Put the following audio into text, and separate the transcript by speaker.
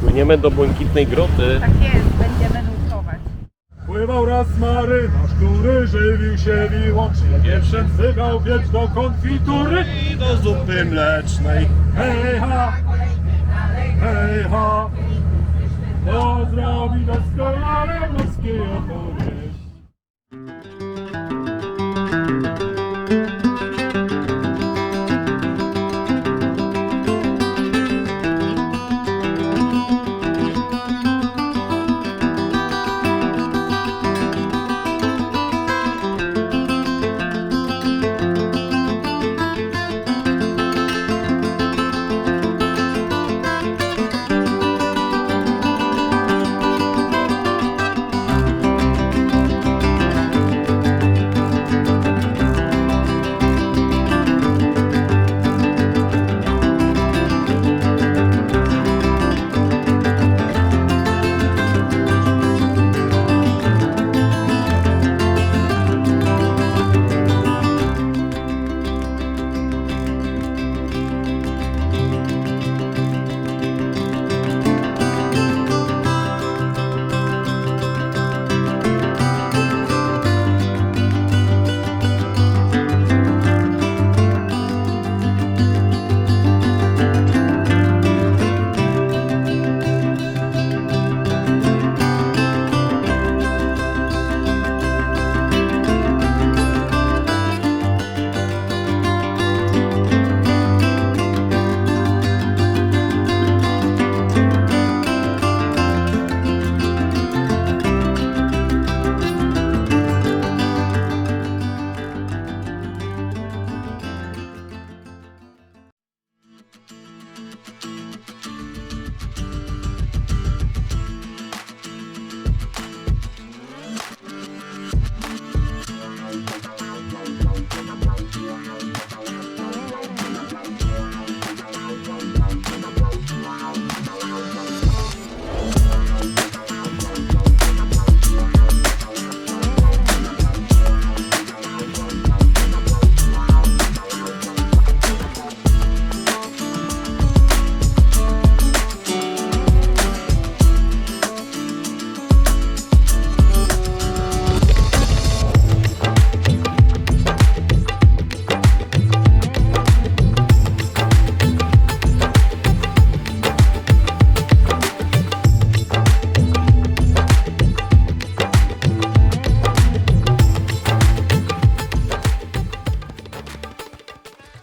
Speaker 1: Płyniemy do Błękitnej Groty.
Speaker 2: Tak jest, będziemy nurkować.
Speaker 3: Pływał raz marynarz, który żywił się wyłącznie Pierwszym wzywał wiecz do konfitury
Speaker 1: I do zupy mlecznej.
Speaker 3: Hej ha, hej ha To zrobi doskonale morskie opowieść